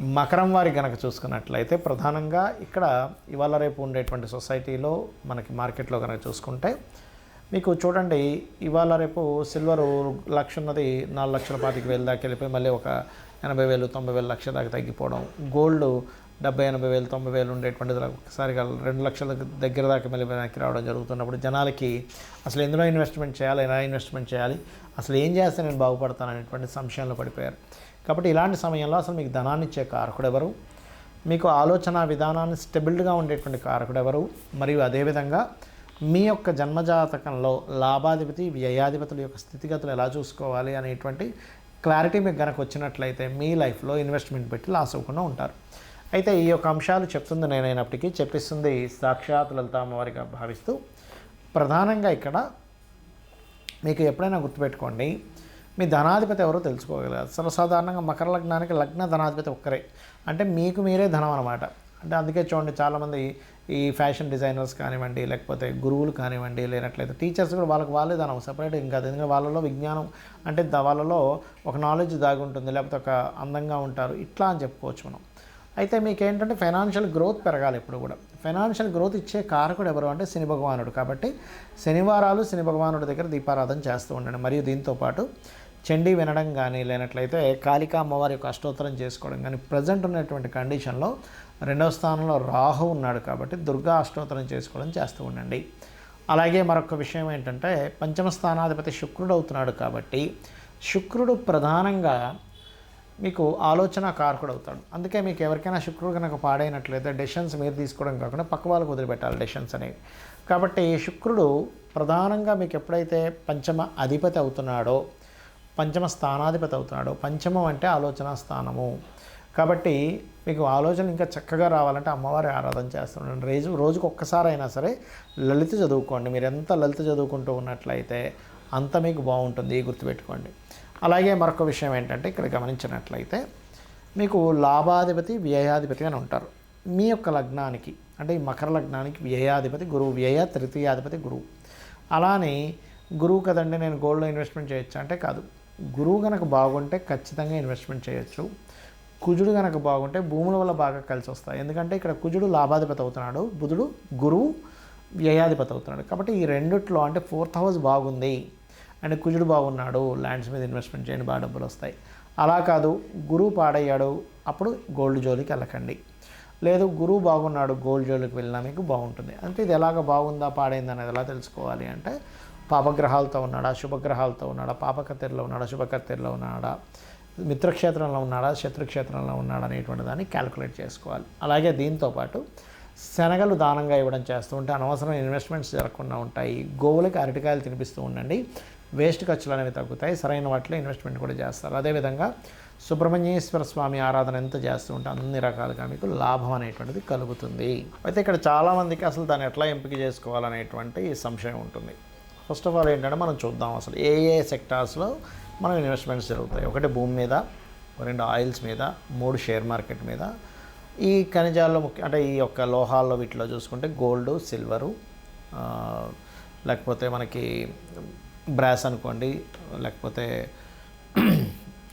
మకరం వారి కనుక చూసుకున్నట్లయితే ప్రధానంగా ఇక్కడ ఇవాళ రేపు ఉండేటువంటి సొసైటీలో మనకి మార్కెట్లో కనుక చూసుకుంటే మీకు చూడండి ఇవాళ రేపు సిల్వర్ లక్ష ఉన్నది నాలుగు లక్షల పాతికి వేలు దాకా వెళ్ళిపోయి మళ్ళీ ఒక ఎనభై వేలు తొంభై వేలు లక్ష దాకా తగ్గిపోవడం. గోల్డ్ డెబ్బై ఎనభై వేలు తొంభై వేలు ఉండేటువంటిది ఒకసారిగా రెండు లక్షల దగ్గర దాకా మళ్ళీ వెనక్కి రావడం జరుగుతున్నప్పుడు జనాలకి అసలు ఎందులో ఇన్వెస్ట్మెంట్ చేయాలి ఎలా ఇన్వెస్ట్మెంట్ చేయాలి అసలు ఏం చేస్తే నేను బాగుపడతాను అనేటువంటి సంశయంలో పడిపోయారు. కాబట్టి ఇలాంటి సమయంలో అసలు మీకు ధనాన్ని ఇచ్చే కారకుడు ఎవరు మీకు ఆలోచన విధానాన్ని స్టెబిల్డ్గా ఉండేటువంటి కారకుడు ఎవరు మరియు అదేవిధంగా మీ యొక్క జన్మజాతకంలో లాభాధిపతి వ్యయాధిపతుల యొక్క స్థితిగతులు ఎలా చూసుకోవాలి అనేటువంటి క్లారిటీ మీకు కనుక వచ్చినట్లయితే మీ లైఫ్లో ఇన్వెస్ట్మెంట్ పెట్టి లాస్ అవ్వకుండా ఉంటారు. అయితే ఈ యొక్క అంశాలు చెప్తుంది నేనైనప్పటికీ చెప్పిస్తుంది సాక్షాత్ లలిత అమ్మవారిగా భావిస్తూ. ప్రధానంగా ఇక్కడ మీకు ఎప్పుడైనా గుర్తుపెట్టుకోండి మీ ధనాధిపతి ఎవరో తెలుసుకోగలరు. సర్వసాధారణంగా మకర లగ్నానికి లగ్న ధనాధిపతి ఒక్కరే. అంటే మీకు మీరే ధనం అనమాట అంటే అందుకే చూడండి చాలామంది ఈ ఫ్యాషన్ డిజైనర్స్ కానివ్వండి లేకపోతే గురువులు కానివ్వండి లేనట్లయితే టీచర్స్ కూడా వాళ్ళకి వాళ్ళే ధనం. సపరేట్ ఇంకా ఎందుకంటే వాళ్ళలో విజ్ఞానం అంటే వాళ్ళలో ఒక నాలెడ్జ్ దాగి ఉంటుంది లేకపోతే ఒక అందంగా ఉంటారు. ఇట్లా అని చెప్పుకోవచ్చు మనం. అయితే మీకు ఏంటంటే ఫైనాన్షియల్ గ్రోత్ పెరగాలి ఎప్పుడు కూడా. ఫైనాన్షియల్ గ్రోత్ ఇచ్చే కారకుడు ఎవరు అంటే శని భగవానుడు. కాబట్టి శనివారాలు శని భగవానుడి దగ్గర దీపారాధన చేస్తూ ఉండండి. మరియు దీంతో పాటు చండీ వినడం కానీ లేనట్లయితే కాళికా అమ్మవారి యొక్క అష్టోత్తరం చేసుకోవడం కానీ ప్రజెంట్ ఉన్నటువంటి కండిషన్లో రెండవ స్థానంలో రాహు ఉన్నాడు కాబట్టి దుర్గా అష్టోత్తరం చేసుకోవడం చేస్తూ ఉండండి. అలాగే మరొక విషయం ఏంటంటే పంచమ స్థానాధిపతి శుక్రుడు అవుతున్నాడు కాబట్టి శుక్రుడు ప్రధానంగా మీకు ఆలోచన కారకుడు అవుతాడు. అందుకే మీకు ఎవరికైనా శుక్రుడు కనుక పాడైనట్లయితే డెసిషన్స్ మీరు తీసుకోవడం కాకుండా పక్క వాళ్ళకు వదిలిపెట్టాలి డెసిషన్స్ అనేవి. కాబట్టి శుక్రుడు ప్రధానంగా మీకు ఎప్పుడైతే పంచమ అధిపతి అవుతున్నాడో పంచమ స్థానాధిపతి అవుతున్నాడు. పంచమం అంటే ఆలోచన స్థానము. కాబట్టి మీకు ఆలోచన ఇంకా చక్కగా రావాలంటే అమ్మవారి ఆరాధన చేస్తున్నాడు. రోజు రోజుకు ఒక్కసారి అయినా సరే లలిత చదువుకోండి. మీరు ఎంత లలిత చదువుకుంటూ ఉన్నట్లయితే అంత మీకు బాగుంటుంది. గుర్తుపెట్టుకోండి. అలాగే మరొక విషయం ఏంటంటే ఇక్కడ గమనించినట్లయితే మీకు లాభాధిపతి వ్యయాధిపతి అని ఉంటారు. మీ యొక్క లగ్నానికి అంటే ఈ మకర లగ్నానికి వ్యయాధిపతి గురువు వ్యయ తృతీయాధిపతి గురువు. అలానే గురువు కదండి నేను గోల్డ్లో ఇన్వెస్ట్మెంట్ చేయొచ్చు అంటే కాదు. గురువు కనుక బాగుంటే ఖచ్చితంగా ఇన్వెస్ట్మెంట్ చేయొచ్చు. కుజుడు కనుక బాగుంటే భూముల వల్ల బాగా కలిసి వస్తాయి. ఎందుకంటే ఇక్కడ కుజుడు లాభాధిపతి అవుతున్నాడు. బుధుడు గురువు వ్యయాధిపతి అవుతున్నాడు. కాబట్టి ఈ రెండిట్లో అంటే ఫోర్త్ హౌస్ బాగుంది అండ్ కుజుడు బాగున్నాడు. ల్యాండ్స్ మీద ఇన్వెస్ట్మెంట్ చేయండి బాగా డబ్బులు వస్తాయి. అలా కాదు గురువు పాడయ్యాడు అప్పుడు గోల్డ్ జోలికి వెళ్ళకండి. లేదు గురువు బాగున్నాడు గోల్డ్ జోలికి వెళ్ళినా మీకు బాగుంటుంది. అంటే ఇది ఎలాగ బాగుందా పాడైందా అనేది ఎలా తెలుసుకోవాలి అంటే పాపగ్రహాలతో ఉన్నాడా? శుభగ్రహాలతో ఉన్నాడా? పాపకత్తెరలో ఉన్నాడా? శుభకత్తెరలో ఉన్నాడా? మిత్రక్షేత్రంలో ఉన్నాడా? శత్రుక్షేత్రంలో ఉన్నాడా అనేటువంటి దాన్ని క్యాలిక్యులేట్ చేసుకోవాలి. అలాగే దీంతో పాటు శనగలు దానంగా ఇవ్వడం చేస్తూ ఉంటే అనవసరమైన ఇన్వెస్ట్మెంట్స్ జరగకుండా ఉంటాయి. గోవులకి అరటికాయలు తినిపిస్తూ ఉండండి. వేస్ట్ ఖర్చులు అనేవి తగ్గుతాయి. సరైన వాటిలో ఇన్వెస్ట్మెంట్ కూడా చేస్తారు. అదేవిధంగా సుబ్రహ్మణ్యేశ్వర స్వామి ఆరాధన ఎంత చేస్తూ ఉంటే అన్ని రకాలుగా మీకు లాభం అనేటువంటిది కలుగుతుంది. అయితే ఇక్కడ చాలామందికి అసలు దాన్ని ఎట్లా ఎంపిక చేసుకోవాలనేటువంటి సంశయం ఉంటుంది. ఫస్ట్ ఆఫ్ ఆల్ ఏంటంటే మనం చూద్దాం అసలు ఏ ఏ సెక్టార్స్లో మనం ఇన్వెస్ట్మెంట్స్ జరుగుతాయి. ఒకటి భూమి మీద రెండు ఆయిల్స్ మీద మూడు షేర్ మార్కెట్ మీద. ఈ ఖనిజాల్లో ముఖ్య అంటే ఈ యొక్క లోహాల్లో వీటిలో చూసుకుంటే గోల్డ్ సిల్వరు లేకపోతే మనకి బ్రాస్ అనుకోండి లేకపోతే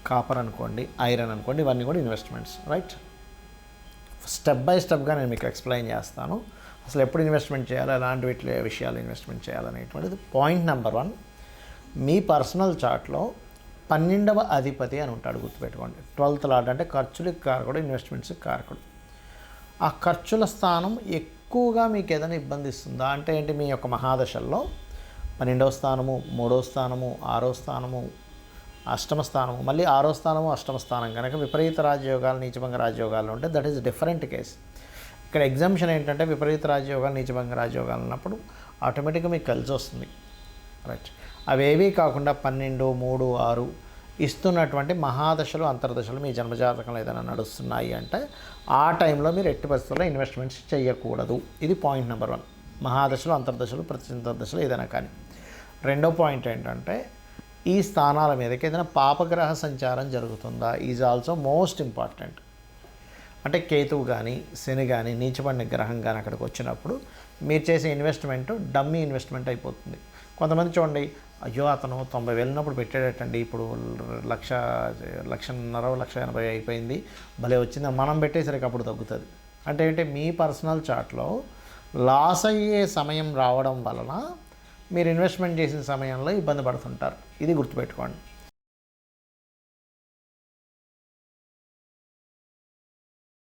కాపర్ అనుకోండి ఐరన్ అనుకోండి ఇవన్నీ కూడా ఇన్వెస్ట్మెంట్స్ రైట్ స్టెప్ బై స్టెప్గా నేను మీకు ఎక్స్ప్లెయిన్ చేస్తాను. అసలు ఎప్పుడు ఇన్వెస్ట్మెంట్ చేయాలి ఎలాంటి వీటి విషయాలు ఇన్వెస్ట్మెంట్ చేయాలనేటువంటిది పాయింట్ నెంబర్ వన్ మీ పర్సనల్ చార్ట్లో పన్నెండవ అధిపతి అని ఉంటాడు గుర్తుపెట్టుకోండి. ట్వెల్త్ లాట్ అంటే ఖర్చులకు కారకుడు ఇన్వెస్ట్మెంట్స్కి కారకుడు ఆ ఖర్చుల స్థానం ఎక్కువగా మీకు ఏదైనా ఇబ్బంది ఇస్తుందా? అంటే ఏంటి? మీ యొక్క మహాదశల్లో పన్నెండవ స్థానము మూడవ స్థానము ఆరో స్థానము అష్టమ స్థానము మళ్ళీ ఆరో స్థానము అష్టమ స్థానం కనుక విపరీత రాజయోగాలు నీచభంగ రాజయోగాలు ఉంటే దట్ ఈస్ డిఫరెంట్ కేస్ ఇక్కడ ఎగ్జామ్షన్ ఏంటంటే విపరీత రాజయోగాలు నిజభంగ రాజయోగాలు ఉన్నప్పుడు ఆటోమేటిక్గా మీకు కలిసి వస్తుంది. రైట్ అవేవీ కాకుండా పన్నెండు మూడు ఆరు ఇస్తున్నటువంటి మహాదశలు అంతర్దశలు మీ జన్మజాతకంలో ఏదైనా నడుస్తున్నాయి అంటే ఆ టైంలో మీరు ఎట్టి పరిస్థితుల్లో ఇన్వెస్ట్మెంట్స్ చేయకూడదు. ఇది పాయింట్ నెంబర్ వన్ మహాదశలు అంతర్దశలు ప్రతిదశలు ఏదైనా కానీ. రెండో పాయింట్ ఏంటంటే ఈ స్థానాల మీదకి ఏదైనా పాపగ్రహ సంచారం జరుగుతుందా? ఈజ్ ఆల్సో మోస్ట్ ఇంపార్టెంట్ అంటే కేతువు కానీ శని కానీ నీచబడిన గ్రహం కానీ అక్కడికి వచ్చినప్పుడు మీరు చేసే ఇన్వెస్ట్మెంట్ డమ్మీ ఇన్వెస్ట్మెంట్ అయిపోతుంది. కొంతమంది చూడండి అయ్యో అతను తొంభై వెళ్ళినప్పుడు పెట్టాడటండి ఇప్పుడు లక్ష లక్షన్నర లక్ష ఎనభై అయిపోయింది భలే వచ్చింది మనం పెట్టేసరికి అప్పుడు తగ్గుతుంది. అంటే ఏంటి మీ పర్సనల్ చార్ట్లో లాస్ అయ్యే సమయం రావడం వలన మీరు ఇన్వెస్ట్మెంట్ చేసిన సమయంలో ఇబ్బంది పడుతుంటారు. ఇది గుర్తుపెట్టుకోండి.